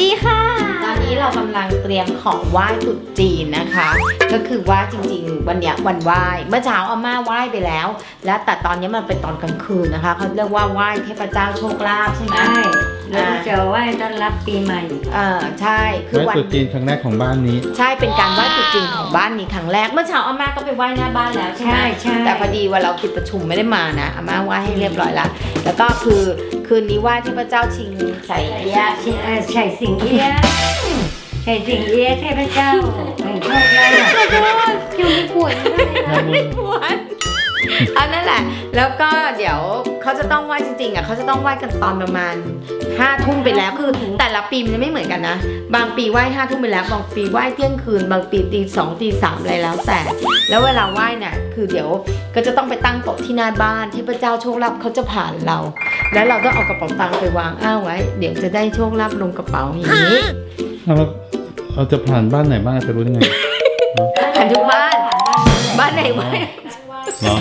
ดีค่ะ ตอนนี้เรากำลังเตรียมของไหว้ตรุษจีนนะคะ ก็คือว่าจริงๆ วันเนี้ยวันไหว้เมื่อเช้าอาม่าไหว้ไปแล้ว แล้วแต่ตอนนี้มันเป็นตอนกลางคืนนะคะเขาเรียกว่าไหว้เทพเจ้าโชคลาภใช่ไหม ใช่แล้วก็จะไหว้ต้อนรับปีใหม่ เออใช่คือไว้วันตรุษจีนครั้งแรกของบ้านนี้ ใช่เป็นการไหว้ตรุษจีนของบ้านนี้ครั้งแรกเมื่อเช้าอาม่าก็ไปไหว้หน้าบ้านแล้วใช่ไหมใช่ใช่ แต่พอดีว่าเราติดประชุมไม่ได้มานะอาม่าไหว้ให้เรียบร้อยแล้วแล้วก็คือ คืนนี้ไหว้เทพเจ้าชิงใส่เอี้ยะใช่เอ่อใช่สิงเอี้ยะใช่สิงเอี้ยะเทพเจ้าแห่งโชคลาภคิวมีป่วยมากเลยนะไม่ปวด อันนั่นแหละ แล้วก็เดี๋ยวเขาจะต้องไหว้จริงๆอะเขาจะต้องไหว้กันตอนประมาณห้าทุ่มไปแล้วคือแต่ละปีมันจะไม่เหมือนกันนะ บางปีไหว้ห้าทุ่มไปแล้วบางปีไหว้เที่ยงคืน บางปีตีสองตีสามอะไรแล้วแต่ แล้วเวลาไหว้เนี่ยคือเดี๋ยวก็จะต้องไปตั้งโต๊ะที่หน้าบ้านเทพเจ้าโชคลาภเขาจะผ่านเรา แล้วเราต้องเอากระเป๋าตังค์ไปวางอ้าวไว้ เดี๋ยวจะได้โชคลาภลงกระเป๋าอย่างนี้เอาแล้วเราจะผ่านบ้านไหนบ้างจะรู้ได้ไงผ่านทุกบ้าน บ้านไหนไหว้ เหรอ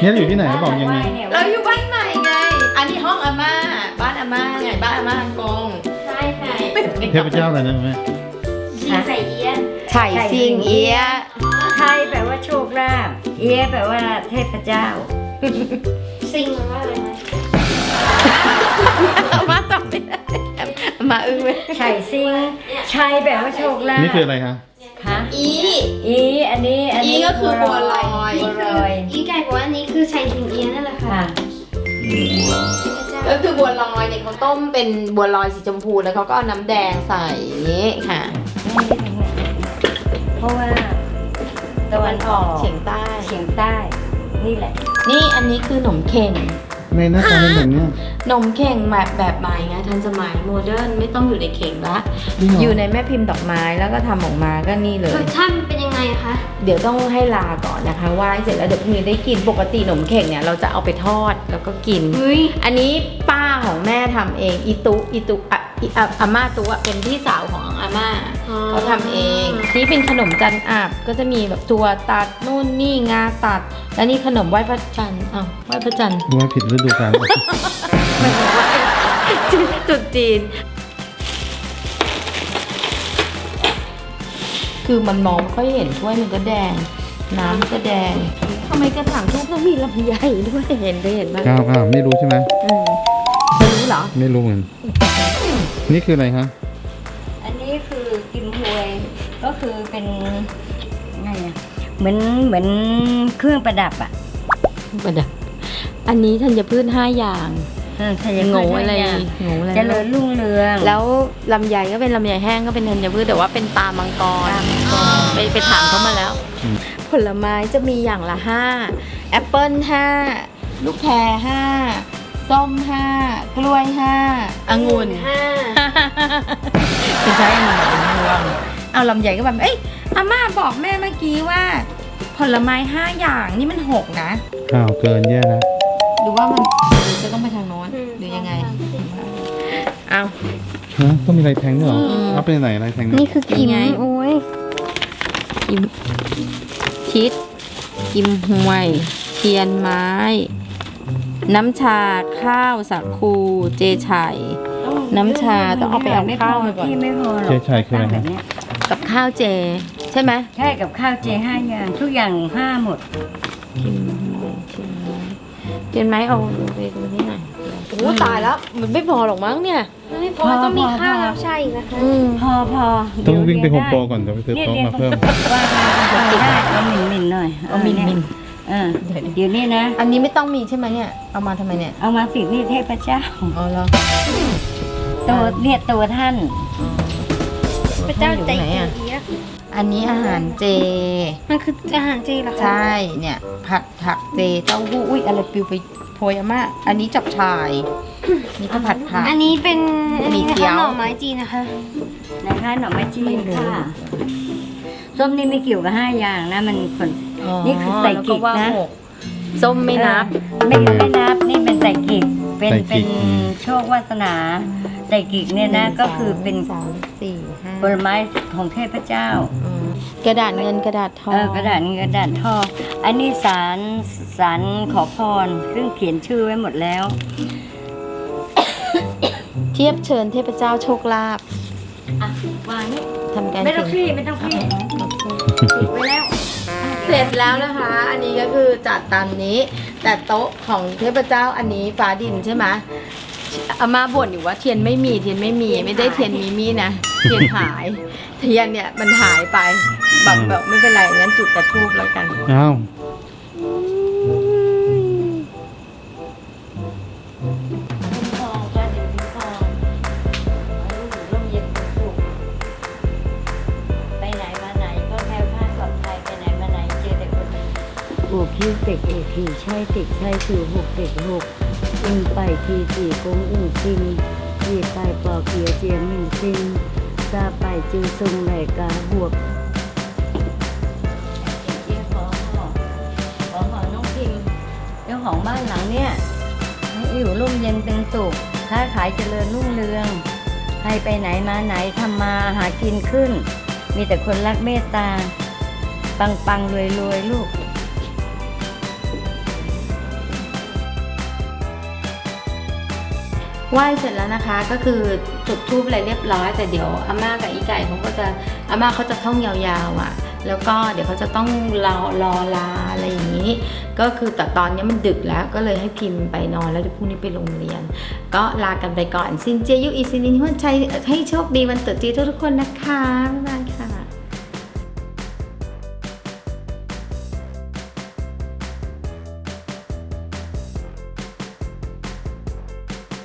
เนี่ยอยู่ที่ไหนเขาบอกยังไงเนี่ยเราอยู่บ้านใหม่ไง อันนี้ห้องอาม่า บ้านอาม่าไงบ้านอาม่าฮังกงใช่ค่ะเทพเจ้าอะไรนะแม่ชิงใส่เอี้ยะไฉซิงเอียะไทยแปลว่าโชคลาภ เอี้ยะแปลว่าเทพเจ้า ซิงมันว่าอะไรนะอาม่าตอบไม่ได้อาม่าอึ้งเลยไช่ซิงชัยแปลว่าโชคลาภ นี่คืออะไรคะคะ อี อีอันนี้อันอีนี้ก็คือบัวลอย บัวลอยอีไก่บอกว่าอันนี้คือชัยซิงเอี้ยะนั่นแหละค่ะค่ะพระเจ้าก็คือบัวลอยเนี่ยเขาต้มเป็นบัวลอยสีชมพูแล้วเขาก็เอาน้ำแดงใส่อย่างนี้ค่ะ เพราะว่าตะวันออกเฉียงใต้ เฉียงใต้ นี่แหละ นี่อันนี้คือขนมเข่ง ในหน้าตาเป็นแบบเนี้ย นมเข่งแบบแบบใหม่ไงทันสมัยโมเดิร์นไม่ต้องอยู่ในเข่งละจริงเหรออ อยู่ในแม่พิมพ์ดอกไม้แล้วก็ทำออกมาก็นี่เลรย สชาติมันเป็นยังไงคะ เดี๋ยวต้องให้ลาก่อนนะคะไหว้เสร็จแล้วเดี๋ยวพรุ่งนี้ได้กินปกติขนมเข่งเนี่ยเราจะเอาไปทอดแล้วก็กินเฮ้ยอันนี้ป้าของแม่ทำเองอีตุอีตุอะ อีอะอาม่าตุอะเป็นพี่สาวของอาม่าเขาทำเอง นี่เป็นขนมจันอาบก็จะมีแบบตัวตัดนู่นนี่งาตัด แล้วนี่ขนมไหว้พระจันทร์อ้าวไหว้พระจันทร์ว่าผิดฤดูกาลไม่ใช่ไหว้จุดจีน คือมันมองไม่ค่อยเห็นถ้วยมันก็แดง น้ำมันก็แดงทำไมกระถางทูบต้องมีลำไยด้วยเห็นได้เห็นไหมก้าวก้าวไม่รู้ใช่ไหมอืมจะรู้เหรอ ไม่รู้เหมือน นี่คืออะไรคะอันนี้คือกิมฮวยก็คือเป็นไงอะเหมือนเหมือนเครื่องประดับอะประดับ อันนี้ธัญพืชห้าอย่างเออถ้าอย่างโง่นั้นอะไรเนี่ยโง่อะไรเจริญรุ่งเรืองแล้วลำไยก็เป็นลำไยแห้งก็เป็นธัญพืชแต่ว่าเป็นตามังกรไปไปถามเขามาแล้วอืมผลไม้จะมีอย่างละห้าแอปเปิลห้าลูกแพรห้า ส้มห้ากล้วยห้าองุ่นห้าไม่ใช่องุ่นองุ่นเอาลำไยก็แบบเอ้ยอาม่าบอกแม่เมื่อกี้ว่า ผลไม้ห้าอย่างนี่มันหกนะข้าวเกินแย่แล้ว หรือว่ามันหรือจะต้องไปทางโน้นหรือยังไงเอาฮะต้องมีอะไรแทงด้วยเหรออืมเอาไปไหนอะไรแทงนี่คือกิมยังไงโอ้ยกิมชิดกิมหวยเทียนไม้ น้ำชาข้าวสักคูเจไฉ่ น้ำชาต้องเอาไปเอาข้าวมาก่อน ที่ไม่พอหรอกเจ๊ชัยคืออะไรแบฮะบเนี้ยกับข้าวเจ ใช่ไหมใช่กับข้าวเจห้าอย่างทุกอย่างห้าหมดกิมหวยเทียนไม้เทียนไม้เอาไปดูนี่หน่อยโอ้ตายแล้ว มันไม่พอหรอกมั้งเนี่ย ไม่พอต้องมีข้าวรับใช้อีกนะคะอืมพอพอต้องวิ่งไปโฮเดี๋ยวมโปรก่อนเดี๋ยวไปซื้อเนี่ยโต๊ะเรียนมาเพิ่ม ว่าได้เอาหมิ่นหมิ่นๆหน่อยเอามินมิน เออเดี๋ยวนี้นะ อันนี้ไม่ต้องมีใช่ไหมเนี่ย เอามาทำไมเนี่ย เอามาสินี่เทพเจ้าอ๋อเหรอตัวเนี่ยตัวท่านพระเจ้าใจอยู่ไหนเอี้อะยะอันนี้อาหารเจ มันคืออาหารเจเหรอคะใช่เนี่ย ผัดผักเจเต้าหู้อุ้ยอะไรปลิวไปโพยอาม่าอันนี้จับชาย นี่ก็ผัดผัก อันนี้เป็นอันนี้มีนะเกี๊คะยว หน่อไม้จีนนะคะ นะคะหน่อไม้จีไม่นรู้ค่ะ ส้มนี่ไม่เกี่ยวกับห้าอย่างนะ มันคนนี่คือใส่แล้วกิ๊กว่านะหกส้มไม่นับ ไม่ไม่นับ นี่เป็นไต่กิกเป็นไต่กิเป็นกอืมโชควาสนาไต่กิกเนี่ยนะก็คือเป็นสามสี่ห้าผลไม้ของเทพเจ้าอืมกระดาษเงินกระดาษทองเออกระดาษนี้กระดาษทองอันนี้สารสารขอพรซึ่งเขียนชื่อไว้หมดแล้วที่ทียบเชิญเทพเจ้าโชคลาภอะ วางนี่ทำการไม่ต้องคเขีลี่ยนไม่ต้องคลี่โอเคติดไว้แล้ว เสร็จแล้วนะคะ อันนี้ก็คือจัดตามนี้ แต่โต๊ะของเทพเจ้าอันนี้ฟ้าดินใช่ไหมอาม่าบ่นอยู่ว่าเทียนไม่มีเทียนไม่มีไม่ได้เทียนมีมี่นะเทียนหาย เทียนเนี่ยมันหายไปแบบแบบไม่เป็นไรงั้นจุดแต่ทูบแล้วกันอ้าว อูคิวเต็กเอทีใช่ติกใช่คือหกเต็กหกอึงไปทีสี่กงอึงซินทีไปปอเกียเจียงหนึ่งซินซาไปจือซุงไหลกาบวกเจ๊ขอขอขอขอน้องพิมเจ้าของบ้านหลังเนี้ยให้อยู่ร่มเย็นเป็นสุขค้าขายเจริญรุ่งเรืองให้ไปไหนมาไหนทำมาหากินขึ้น มีแต่คนรักเมตตา ปังปังรวยรวยลูก ไหว้เสร็จแล้วนะคะก็คือจุดทูบอะไรเรียบร้อย แต่เดี๋ยวอาม่ากับอีไก่เขาก็จะอาม่าเขาจะท่องยาวๆอะ แล้วก็เดี๋ยวเขาจะต้องรอรอลาอะไรอย่างนี้ ก็คือแต่ตอนนี้มันดึกแล้วก็เลยให้พิมพ์ไปนอนแล้วเดี๋ยวพรุ่งนี้ไปโรงเรียน ก็ลากันไปก่อนซินเจยุอีซินินหัวใจให้โชคดีวันตรุษจีนทุกคนนะคะบ๊ายบายค่ะ